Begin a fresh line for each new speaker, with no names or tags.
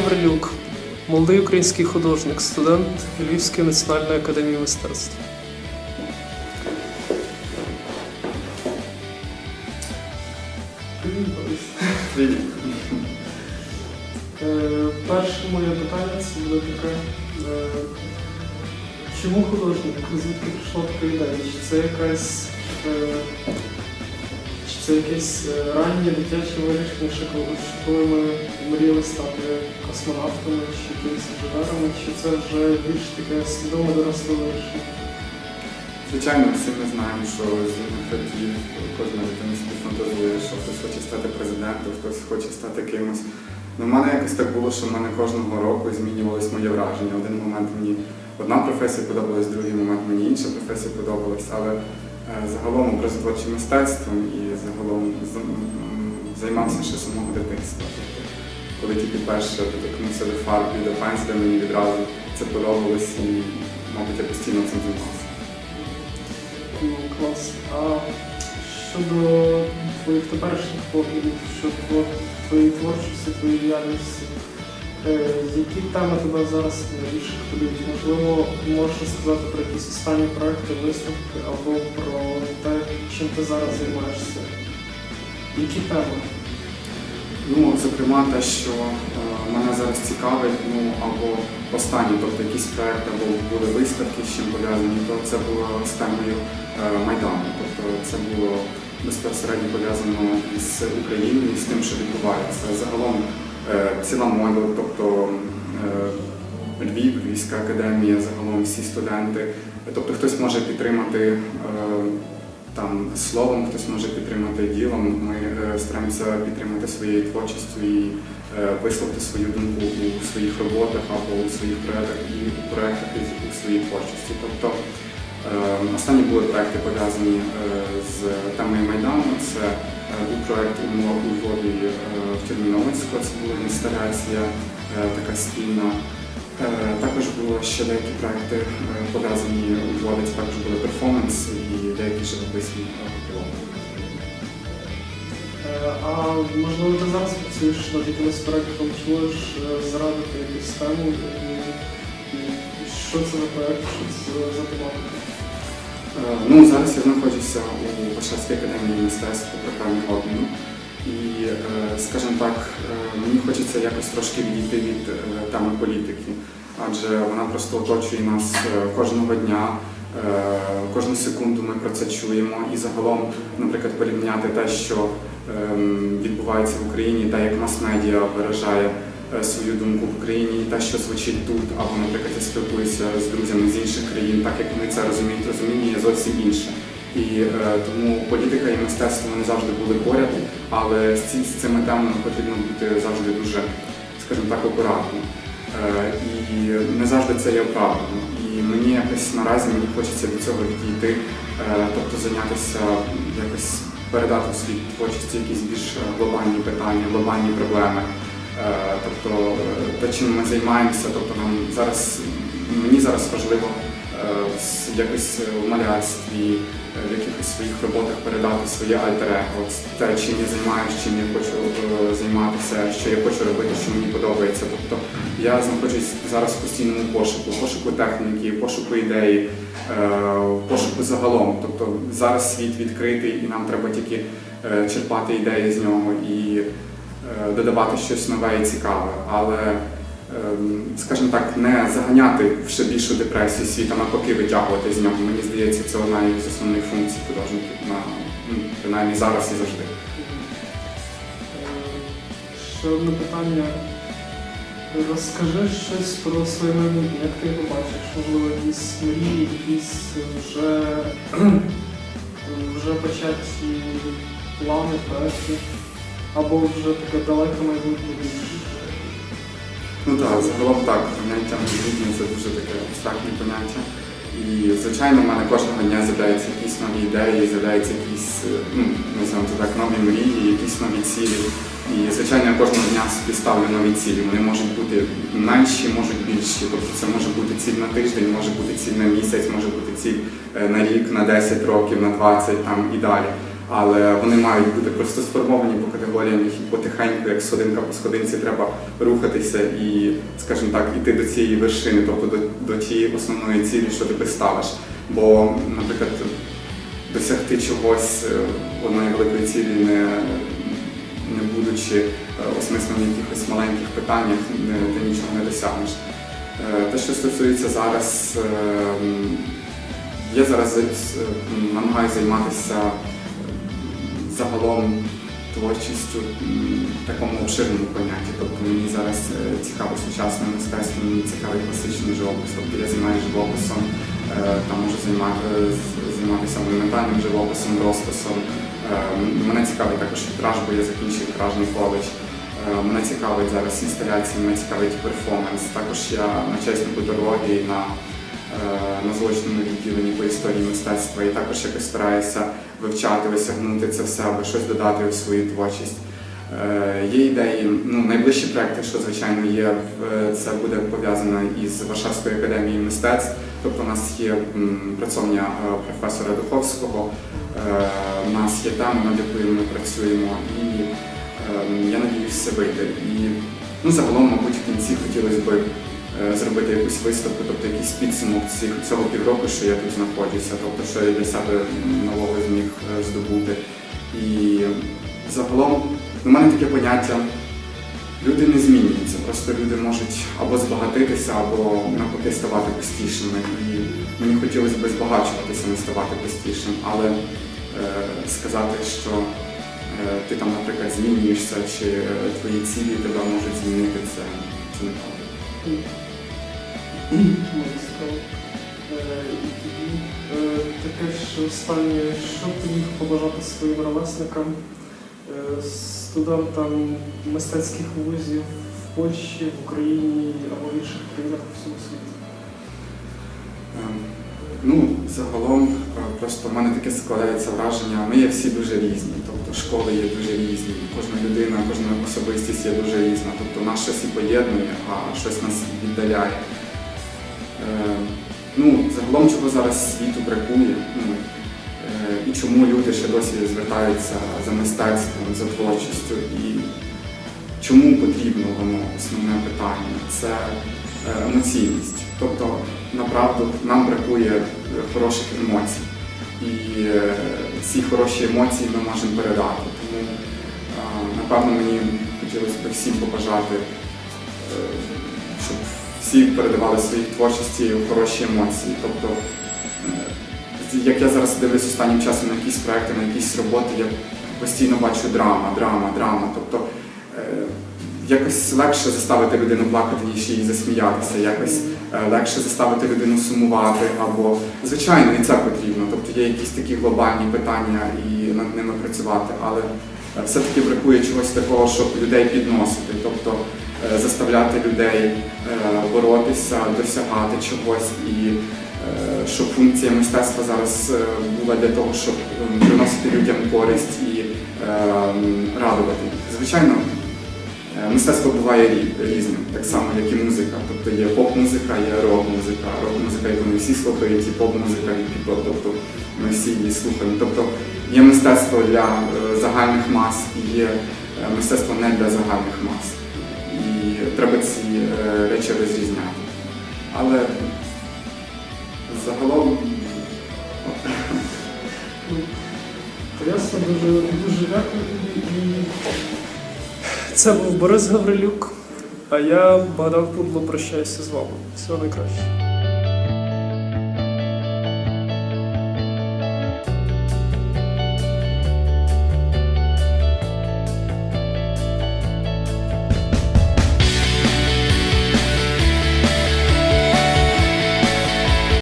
Гаврилюк, молодий український художник, студент Львівської національної академії мистецтв. Е, Перше моє питання це буде таке. е, Чому художник? Звідки прийшла така ідея? Чи це якась е, це якесь е, раннє дитяче вирішення, що коли, ми мріяли стати космонавтами чи якимись інженерами, чи це вже більш таке свідоме доросле вирішення?
Звичайно, всі ми знаємо, що з хотів кожна дитина собі фантазує, що хтось хоче стати президентом, хтось хоче стати кимось. Ну, в мене якось так було, що в мене кожного року змінювалось моє враження. Один момент мені одна професія подобалась, другий момент мені інша професія подобалась, але загалом образотворчим мистецтвом і загалом займався ще самого дитинства. Коли тільки перше доторкнувся до фарб і до пензля, мені відразу це подобалось і, мабуть, я постійно цим займався.
Ну, клас. А щодо твоїх теперішніх поглядів, щодо твоєї творчості, твоєї діяльності, е, які теми тебе зараз найбільше хвилюють? Можливо, можеш сказати про якісь останні проекти, виставки або про те, чим ти зараз займаєшся? Які теми?
Ну, зокрема, те, що е, мене зараз цікавить, ну або останні, тобто якісь проекти, або були виставки, з чим пов'язані, то це було з темою е, Майдану. Тобто це було безпосередньо пов'язано з Україною, з тим, що відбувається. Загалом е, ціла молодь, тобто е, Львів, Львівська академія, загалом всі студенти. Тобто хтось може підтримати е, там словом, хтось може підтримати ділом. Ми е, стараємося підтримати своєю творчістю і е, висловити свою думку у своїх роботах або у своїх проєктах і у проєктах і у своїй творчості. Тобто е, останні були проекти пов'язані е, з темою Майдану. Це е, був проєкт у Львові, е, в Терміновицьку, це була інсталяція е, така спільна. Е, Також було ще деякі проекти е, пов'язані у Львові, це також були перформанси і деякі живописні е, пілоти.
Е, А можливо, ти зараз працюєш над якимось можеш е, зарадити якусь тему? І, що це за проект, що це за тематика?
Е, Ну, зараз я знаходжуся у Варшавській академії мистецтв по програмі обміну. І, е, скажімо так, е, мені хочеться якось трошки відійти від теми політики, адже вона просто оточує нас кожного дня. Кожну секунду ми про це чуємо і загалом, наприклад, порівняти те, що ем, відбувається в Україні, те, як мас-медіа виражає свою думку в Україні, і те, що звучить тут, або, наприклад, я спілкуюся з друзями з інших країн, так як вони це розуміють, розуміння є зовсім інше. І е, тому політика і мистецтво вони завжди були поряд, але з, ці, з цими темами потрібно бути завжди дуже, скажімо так, акуратно. Е, і не завжди це є оправдано. І мені якось наразі мені хочеться від цього відійти, е, тобто зайнятися якось передати в світ творчості якісь більш глобальні питання, глобальні проблеми. Е, Тобто е, те, чим ми займаємося, тобто нам зараз мені зараз важливо е, якось в малярстві, в якихось своїх роботах передати своє альтер-его, те, чим я займаюся, чим я хочу займатися, що я хочу робити, що мені подобається. Тобто я знаходжусь зараз в постійному пошуку, пошуку техніки, пошуку ідеї, пошуку загалом. Тобто зараз світ відкритий і нам треба тільки черпати ідеї з нього і додавати щось нове і цікаве. Але ем, скажімо так, не заганяти в ще більшу депресію світ, а навпаки витягувати з нього. Мені здається, це одна із основних функцій художників на ну, принаймні зараз і завжди.
Е, Ще одне питання. Розкажи щось про своє майбутнє, як ти його бачиш? Можливо, якісь мрії, якісь вже, вже початі плани, проекти, або вже таке далеке майбутнє.
Ну так, загалом так, поняття майбутнє це дуже таке абстрактне поняття. І, звичайно, в мене кожного дня з'являються якісь нові ідеї, з'являються якісь, ну, називаємо це так, нові мрії, якісь нові цілі. І, звичайно, я кожного дня собі ставлю нові цілі. Вони можуть бути менші, можуть більші. Тобто це може бути ціль на тиждень, може бути ціль на місяць, може бути ціль е, на рік, на 10 років, на 20 там і далі. Але вони мають бути просто сформовані по категоріям, які потихеньку, як сходинка по сходинці, треба рухатися і, скажімо так, іти до цієї вершини, тобто до, до тієї основної цілі, що ти ставиш. Бо, наприклад, досягти чогось е, одної великої цілі, не, не будучи е, осмисленим якихось маленьких питаннях, ти нічого не досягнеш. Е, Те, що стосується зараз, е, я зараз намагаюся займатися загалом творчістю в такому обширному понятті. Тобто мені зараз е, цікаво сучасне мистецтво, мені цікавий класичний живопис. Тобто я займаюся живописом, е, там можу займатися монументальним живописом, розписом. Е, Мене цікавить також вітраж, бо я закінчив вітражний коледж. Е, Мене цікавить зараз інсталяції, мене цікавить перформанс. Також я на культурології на, е, на злочинному відділенні по історії мистецтва і також якось стараюся вивчати, осягнути це в себе, щось додати у свою творчість. Е, Є ідеї, ну найближчі проекти, що звичайно є, це буде пов'язано із Варшавською академією мистецтв. Тобто у нас є е, професора Духовського, е, у нас є тема, над якою ми працюємо, і е, я надіюся вийде. І ну, загалом, мабуть, в кінці хотілося б е, зробити якусь виставку, тобто якийсь підсумок цього півроку, що я тут знаходжуся, тобто що я для себе нового зміг е, здобути. І загалом у мене таке поняття. Люди не змінюються, просто люди можуть або збагатитися, або навпаки ставати простішими. І мені хотілося б збагачуватися, не ставати простішим, але е, сказати, що е, ти там, наприклад, змінюєшся, чи е, твої цілі тебе можуть змінити, це, це неправда.
Цікаво. Е, І тоді е, таке ж останнє, що ти міг побажати своїм ровесникам, е, студентам мистецьких вузів в Польщі, в Україні або в інших країнах по всьому світі?
Ем, Ну, загалом, просто в мене таке складається враження, ми є всі дуже різні, тобто школи є дуже різні, кожна людина, кожна особистість є дуже різна, тобто нас щось і поєднує, а щось нас віддаляє. Е, Ну, загалом, чого зараз світу бракує, ну, е, і чому люди ще досі звертаються за мистецтвом, за творчістю, і чому потрібно воно основне питання це е, емоційність. Тобто, направду, нам бракує хороших емоцій. І ці хороші емоції ми можемо передати. Тому, напевно, мені хотілося б всім побажати, щоб всі передавали своїй творчості хороші емоції. Тобто, е, як я зараз дивлюсь останнім часом на якісь проекти, на якісь роботи, я постійно бачу драма, драма, драма. Тобто, е, якось легше заставити людину плакати, ніж їй засміятися, якось е, легше заставити людину сумувати, або звичайно і це потрібно. Тобто є якісь такі глобальні питання і над ними працювати, але все-таки бракує чогось такого, щоб людей підносити, тобто заставляти людей е, боротися, досягати чогось і. е, Щоб функція мистецтва зараз е, була для того, щоб ем, приносити людям користь і радувати. Звичайно, Е, Мистецтво буває рі- різним, так само, як і музика. Тобто є поп-музика, є рок-музика. Рок-музика, яку не всі слухають, і поп-музика, і піп тобто ми всі її слухаємо. Тобто є мистецтво для е, загальних мас і є е, мистецтво не для загальних мас. І треба ці е, речі розрізняти. Але загалом
ясно, дуже, дуже дякую. Це був Борис Гаврилюк, а я Богдан Пудло прощаюся з вами. Всього найкращого.